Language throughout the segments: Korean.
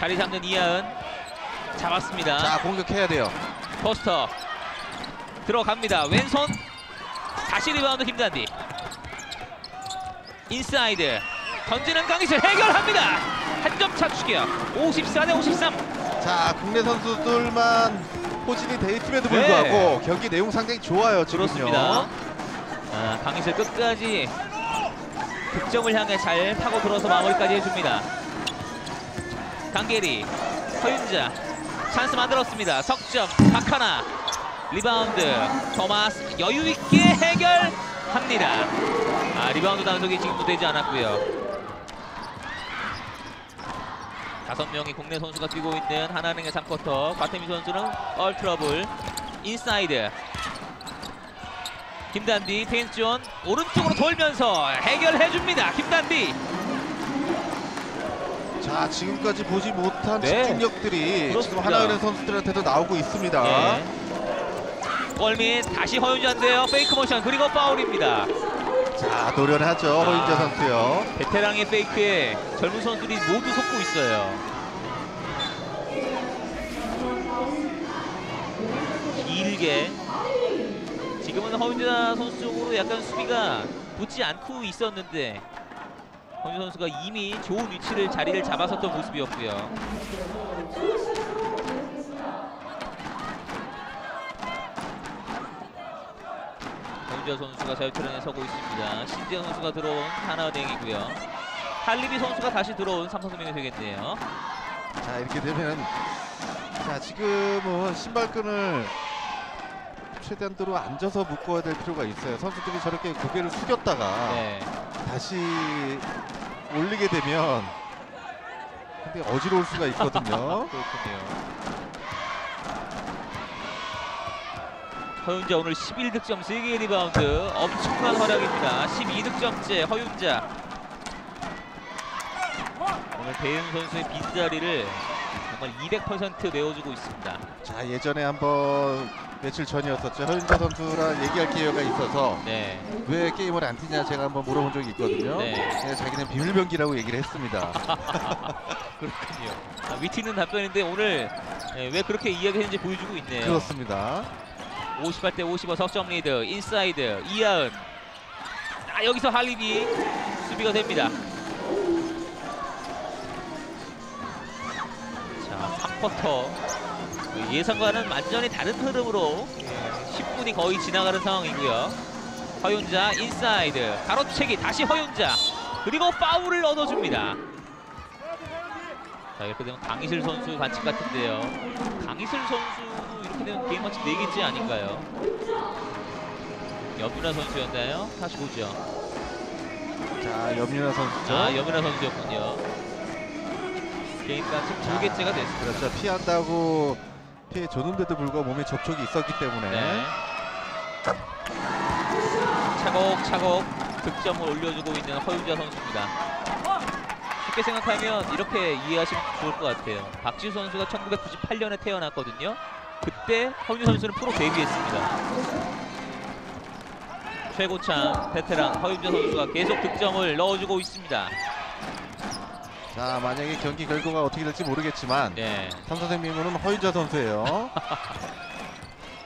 자리 잡는 이하은 잡았습니다. 자 공격해야 돼요. 포스터 들어갑니다. 왼손 다시 리바운드 김단디 인사이드 던지는 강희슬 해결합니다. 한 점 차축이야. 54 대 53. 자 국내 선수들만 포진이 돼 있음에도 네. 불구하고 경기 내용 상당히 좋아요 지금요. 그렇습니다. 아, 강희슬 끝까지 득점을 향해 잘 파고 들어서 마무리까지 해줍니다. 강계리, 허윤자 찬스 만들었습니다. 석점, 박하나 리바운드 토마스 여유 있게 해결합니다. 아, 리바운드 단속이 지금도 되지 않았고요. 다섯 명의 국내 선수가 뛰고 있는 하나은행의 3쿼터 과태미 선수는 얼 트러블 인사이드 김단디 페인트존 오른쪽으로 돌면서 해결해줍니다. 김단디 자 지금까지 보지 못한 네. 집중력들이 지금 그렇습니다. 하나은행 선수들한테도 나오고 있습니다. 네. 골밑 다시 허윤자인데요. 페이크 모션 그리고 파울입니다. 자 노련하죠 아. 허인재 선수요. 베테랑의 페이크에 젊은 선수들이 모두 속고 있어요. 길게 지금은 허윤자 선수 쪽으로 약간 수비가 붙지 않고 있었는데 허윤자 선수가 이미 좋은 위치를 자리를 잡았었던 모습이었고요. 허윤자 선수가 자유투란에 서고 있습니다. 신재현 선수가 들어온 하나은행이고요. 할리비 선수가 다시 들어온 삼성생명이 되겠네요. 자 이렇게 되면 자 지금은 신발끈을 최대한도로 앉아서 묶어야 될 필요가 있어요. 선수들이 저렇게 고개를 숙였다가 네. 다시 올리게 되면 굉장히 어지러울 수가 있거든요. 그렇군요. 허윤자 오늘 11득점 3개의 리바운드 엄청난 활약입니다. 12득점째 허윤자. 오늘 배은 선수의 빈자리를 정말 200% 메워주고 있습니다. 자 예전에 한번 며칠 전이었었죠. 허윤자 선수랑 얘기할 기회가 있어서 네. 왜 게임을 안 뛰냐 제가 한번 물어본 적이 있거든요. 네. 네, 자기는 비밀병기라고 얘기를 했습니다. 그렇군요. 아, 위트 있는 답변인데 오늘 예, 왜 그렇게 이야기했는지 보여주고 있네요. 그렇습니다. 58대 55 석점 리드 인사이드 이하은 아 여기서 할리비 수비가 됩니다 자 3쿼터 예상과는 완전히 다른 흐름으로 10분이 거의 지나가는 상황이고요 허윤자 인사이드 가로채기 다시 허윤자 그리고 파울을 얻어줍니다 자 이렇게 되면 강희슬 선수 반칙 같은데요 강희슬 선수도 이렇게 되면 게임 마치 4개째 아닌가요? 여민아 선수였나요? 다시 보죠. 자 염윤아 선수죠. 아, 여민아 선수였군요. 게임 마치 2개째가 됐습니다. 그렇죠. 피한다고 피해 줬는데도 불구하고 몸에 접촉이 있었기 때문에 네. 차곡차곡 득점을 올려주고 있는 허윤자 선수입니다. 쉽게 생각하면 이렇게 이해하시면 좋을 것 같아요. 박지우 선수가 1998년에 태어났거든요. 그때 허윤자 선수는 프로 데뷔했습니다. 최고참 베테랑 허윤자 선수가 계속 득점을 넣어주고 있습니다. 자 만약에 경기 결과가 어떻게 될지 모르겠지만 네. 삼성생명은 허윤자 선수예요.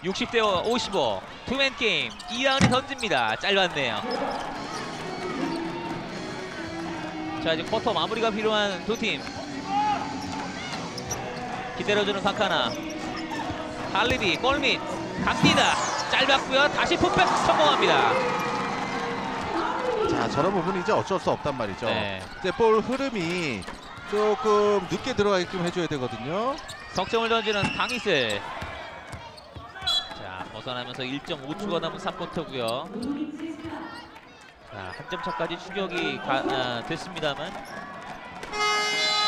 60대 55 투맨 게임 이하은이 던집니다. 짧았네요. 자 이제 쿼터 마무리가 필요한 두팀. 기다려주는 박하나. 할리비 골밑 갑니다. 짧았고요. 다시 풋백 성공합니다 자 저런 부분이 이제 어쩔 수 없단 말이죠. 네. 이제 볼 흐름이 조금 늦게 들어가게끔 해줘야 되거든요. 석점을 던지는 강희슬 자 벗어나면서 1.5초가 남은 3쿼터고요 자 한 점 차까지 추격이 가, 아, 됐습니다만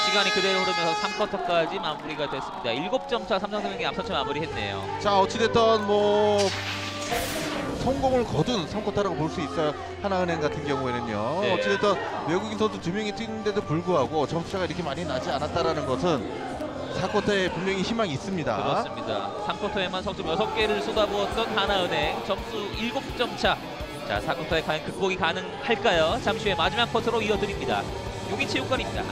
시간이 그대로 흐르면서 3쿼터까지 마무리가 됐습니다 7점 차 삼성생명이 앞서쳐 마무리했네요 자 어찌됐든 뭐 성공을 거둔 3쿼터라고 볼 수 있어요. 하나은행 같은 경우에는요. 네. 어찌됐든 외국인 선수 두 명이 뛰는데도 불구하고 점수차가 이렇게 많이 나지 않았다라는 것은 4쿼터에 분명히 희망이 있습니다. 그렇습니다 3쿼터에만 석점 6개를 쏟아부었던 하나은행 점수 7점 차 자, 4쿼터에 과연 극복이 가능할까요? 잠시 후에 마지막 쿼터로 이어드립니다 용인체육관입니다